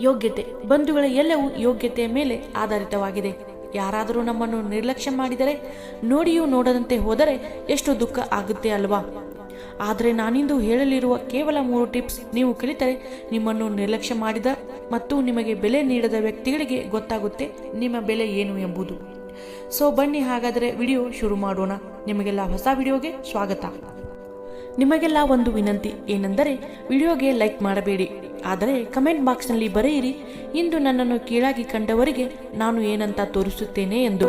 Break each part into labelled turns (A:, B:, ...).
A: ಯೋಗ್ಯತೆ, ಬಂಧುಗಳ ಎಲ್ಲವೂ ಯೋಗ್ಯತೆಯ ಮೇಲೆ ಆಧಾರಿತವಾಗಿದೆ. ಯಾರಾದರೂ ನಮ್ಮನ್ನು ನಿರ್ಲಕ್ಷ್ಯ ಮಾಡಿದರೆ, ನೋಡಿಯೂ ನೋಡದಂತೆ ಹೋದರೆ ಎಷ್ಟು ದುಃಖ ಆಗುತ್ತೆ ಅಲ್ವಾ? ಆದರೆ ನಾನಿಂದು ಹೇಳಲಿರುವ ಕೇವಲ ಮೂರು ಟಿಪ್ಸ್ ನೀವು ಕಲಿತರೆ ನಿಮ್ಮನ್ನು ನಿರ್ಲಕ್ಷ್ಯ ಮಾಡಿದ ಮತ್ತು ನಿಮಗೆ ಬೆಲೆ ನೀಡದ ವ್ಯಕ್ತಿಗಳಿಗೆ ಗೊತ್ತಾಗುತ್ತೆ ನಿಮ್ಮ ಬೆಲೆ ಏನು ಎಂಬುದು. ಸೊ ಬನ್ನಿ ಹಾಗಾದರೆ ವಿಡಿಯೋ ಶುರು ಮಾಡೋಣ. ನಿಮಗೆಲ್ಲ ಹೊಸ ವಿಡಿಯೋಗೆ ಸ್ವಾಗತ. ನಿಮಗೆಲ್ಲ ಒಂದು ವಿನಂತಿ ಏನೆಂದರೆ ವಿಡಿಯೋಗೆ ಲೈಕ್ ಮಾಡಬೇಡಿ. ಆದರೆ ಕಮೆಂಟ್ ಬಾಕ್ಸ್ನಲ್ಲಿ ಬರೆಯಿರಿ, ಇಂದು ನನ್ನನ್ನು ಕೀಳಾಗಿ ಕಂಡವರಿಗೆ ನಾನು ಏನಂತ ತೋರಿಸುತ್ತೇನೆ ಎಂದು.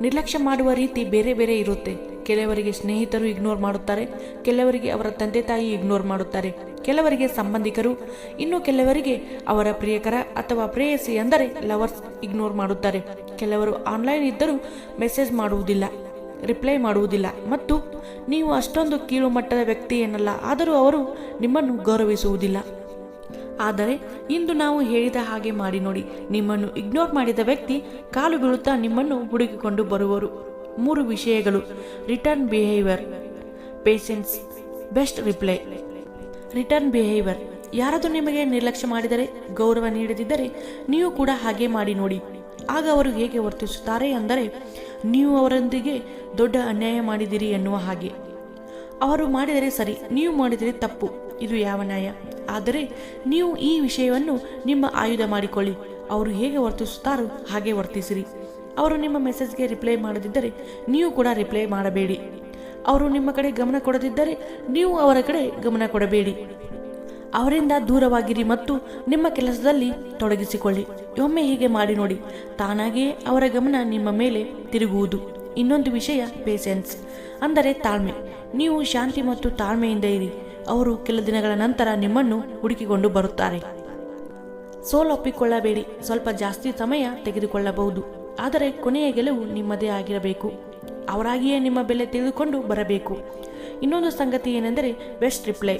A: ನಿರ್ಲಕ್ಷ್ಯ ಮಾಡುವ ರೀತಿ ಬೇರೆ ಬೇರೆ ಇರುತ್ತೆ. ಕೆಲವರಿಗೆ ಸ್ನೇಹಿತರು ಇಗ್ನೋರ್ ಮಾಡುತ್ತಾರೆ, ಕೆಲವರಿಗೆ ಅವರ ತಂದೆ ತಾಯಿ ಇಗ್ನೋರ್ ಮಾಡುತ್ತಾರೆ. ಕೆಲವರಿಗೆ ಸಂಬಂಧಿಕರು, ಇನ್ನು ಕೆಲವರಿಗೆ ಅವರ ಪ್ರಿಯಕರ ಅಥವಾ ಪ್ರೇಯಸಿ ಅಂದರೆ ಲವರ್ಸ್ ಇಗ್ನೋರ್ ಮಾಡುತ್ತಾರೆ. ಕೆಲವರು ಆನ್ಲೈನ್ ಇದ್ದರೂ ಮೆಸೇಜ್ ಮಾಡುವುದಿಲ್ಲ. ರಿಪ್ಲೈ ಮಾಡುವುದಿಲ್ಲ. ಮತ್ತು ನೀವು ಅಷ್ಟೊಂದು ಕೀಳು ಮಟ್ಟದ ವ್ಯಕ್ತಿ ಏನಲ್ಲ, ಆದರೂ ಅವರು ನಿಮ್ಮನ್ನು ಗೌರವಿಸುವುದಿಲ್ಲ. ಆದರೆ ಇಂದು ನಾವು ಹೇಳಿದ ಹಾಗೆ ಮಾಡಿ ನೋಡಿ, ನಿಮ್ಮನ್ನು ಇಗ್ನೋರ್ ಮಾಡಿದ ವ್ಯಕ್ತಿ ಕಾಲು ಬೀಳುತ್ತಾ ನಿಮ್ಮನ್ನು ಹುಡುಕಿಕೊಂಡು ಬರುವರು ಮೂರು ವಿಷಯಗಳು. Return behaviour patience best reply return behaviour ಯಾರಾದರೂ ನಿಮಗೆ ನಿರ್ಲಕ್ಷ್ಯ ಮಾಡಿದರೆ ಗೌರವ ನೀಡದಿದ್ದರೆ ನೀವು ಕೂಡ ಹಾಗೆ ಮಾಡಿ ನೋಡಿ. ಆಗ ಅವರು ಹೇಗೆ ವರ್ತಿಸುತ್ತಾರೆ ಅಂದರೆ, ನೀವು ಅವರೊಂದಿಗೆ ದೊಡ್ಡ ಅನ್ಯಾಯ ಮಾಡಿದಿರಿ ಎನ್ನುವ ಹಾಗೆ. ಅವರು ಮಾಡಿದರೆ ಸರಿ, ನೀವು ಮಾಡಿದರೆ ತಪ್ಪು, ಇದು ಯಾವ ನ್ಯಾಯ? ಆದರೆ ನೀವು ಈ ವಿಷಯವನ್ನು ನಿಮ್ಮ ಆಯುಧ ಮಾಡಿಕೊಳ್ಳಿ, ಅವರು ಹೇಗೆ ವರ್ತಿಸುತ್ತಾರೋ ಹಾಗೆ ವರ್ತಿಸಿರಿ. ಅವರು ನಿಮ್ಮ ಮೆಸೇಜ್ಗೆ ರಿಪ್ಲೈ ಮಾಡದಿದ್ದರೆ ನೀವು ಕೂಡ ರಿಪ್ಲೈ ಮಾಡಬೇಡಿ. ಅವರು ನಿಮ್ಮ ಕಡೆ ಗಮನ ಕೊಡದಿದ್ದರೆ ನೀವು ಅವರ ಕಡೆ ಗಮನ ಕೊಡಬೇಡಿ. ಅವರಿಂದ ದೂರವಾಗಿರಿ ಮತ್ತು ನಿಮ್ಮ ಕೆಲಸದಲ್ಲಿ ತೊಡಗಿಸಿಕೊಳ್ಳಿ. ಒಮ್ಮೆ ಹೀಗೆ ಮಾಡಿ ನೋಡಿ ತಾನಾಗಿಯೇ ಅವರ ಗಮನ ನಿಮ್ಮ ಮೇಲೆ ತಿರುಗುವುದು. ಇನ್ನೊಂದು ವಿಷಯ ಪೇಷನ್ಸ್ ಅಂದರೆ ತಾಳ್ಮೆ. ನೀವು ಶಾಂತಿ ಮತ್ತು ತಾಳ್ಮೆಯಿಂದ ಇರಿ. ಅವರು ಕೆಲ ದಿನಗಳ ನಂತರ ನಿಮ್ಮನ್ನು ಹುಡುಕಿಕೊಂಡು ಬರುತ್ತಾರೆ. ಸೋಲೊಪ್ಪಿಕೊಳ್ಳಬೇಡಿ ಸ್ವಲ್ಪ ಜಾಸ್ತಿ ಸಮಯ ತೆಗೆದುಕೊಳ್ಳಬಹುದು. ಆದರೆ ಕೊನೆಯ ಗೆಲುವು ನಿಮ್ಮದೇ ಆಗಿರಬೇಕು. ಅವರಾಗಿಯೇ ನಿಮ್ಮ ಬೆಲೆ ತಿಳಿದುಕೊಂಡು ಬರಬೇಕು. ಇನ್ನೊಂದು ಸಂಗತಿ ಏನೆಂದರೆ ಬೆಸ್ಟ್ ರಿಪ್ಲೈ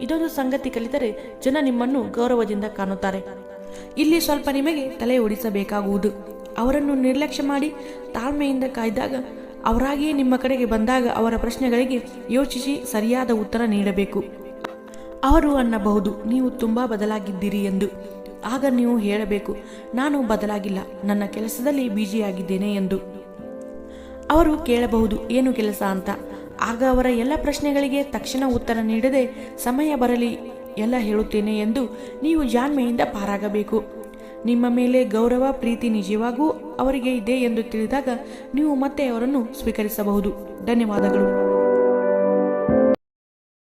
A: ಇದೊಂದು ಸಂಗತಿ ಕಲಿತರೆ ಜನ ನಿಮ್ಮನ್ನು ಗೌರವದಿಂದ ಕಾಣುತ್ತಾರೆ. ಇಲ್ಲಿ ಸ್ವಲ್ಪ ನಿಮಗೆ ತಲೆ ಓಡಿಸಬೇಕಾಗುವುದು. ಅವರನ್ನು ನಿರ್ಲಕ್ಷ್ಯ ಮಾಡಿ ತಾಳ್ಮೆಯಿಂದ ಕಾಯ್ದಾಗ ಅವರಾಗಿಯೇ ನಿಮ್ಮ ಕಡೆಗೆ ಬಂದಾಗ ಅವರ ಪ್ರಶ್ನೆಗಳಿಗೆ ಯೋಚಿಸಿ ಸರಿಯಾದ ಉತ್ತರ ನೀಡಬೇಕು. ಅವರು ಅನ್ನಬಹುದು, ನೀವು ತುಂಬ ಬದಲಾಗಿದ್ದೀರಿ ಎಂದು. ಆಗ ನೀವು ಹೇಳಬೇಕು, ನಾನು ಬದಲಾಗಿಲ್ಲ, ನನ್ನ ಕೆಲಸದಲ್ಲಿ ಬಿಜಿಯಾಗಿದ್ದೇನೆ ಎಂದು. ಅವರು ಕೇಳಬಹುದು, ಏನು ಕೆಲಸ ಅಂತ. ಆಗ ಅವರ ಎಲ್ಲ ಪ್ರಶ್ನೆಗಳಿಗೆ ತಕ್ಷಣ ಉತ್ತರ ನೀಡದೆ, ಸಮಯ ಬರಲಿ, ಎಲ್ಲ ಹೇಳುತ್ತೇನೆ ಎಂದು ನೀವು ಜಾಣ್ಮೆಯಿಂದ ಪಾರಾಗಬೇಕು. ನಿಮ್ಮ ಮೇಲೆ ಗೌರವ, ಪ್ರೀತಿ ನಿಜವಾಗೂ ಅವರಿಗೆ ಇದೆ ಎಂದು ತಿಳಿದಾಗ ನೀವು ಮತ್ತೆ ಅವರನ್ನು ಸ್ವೀಕರಿಸಬಹುದು. ಧನ್ಯವಾದಗಳು.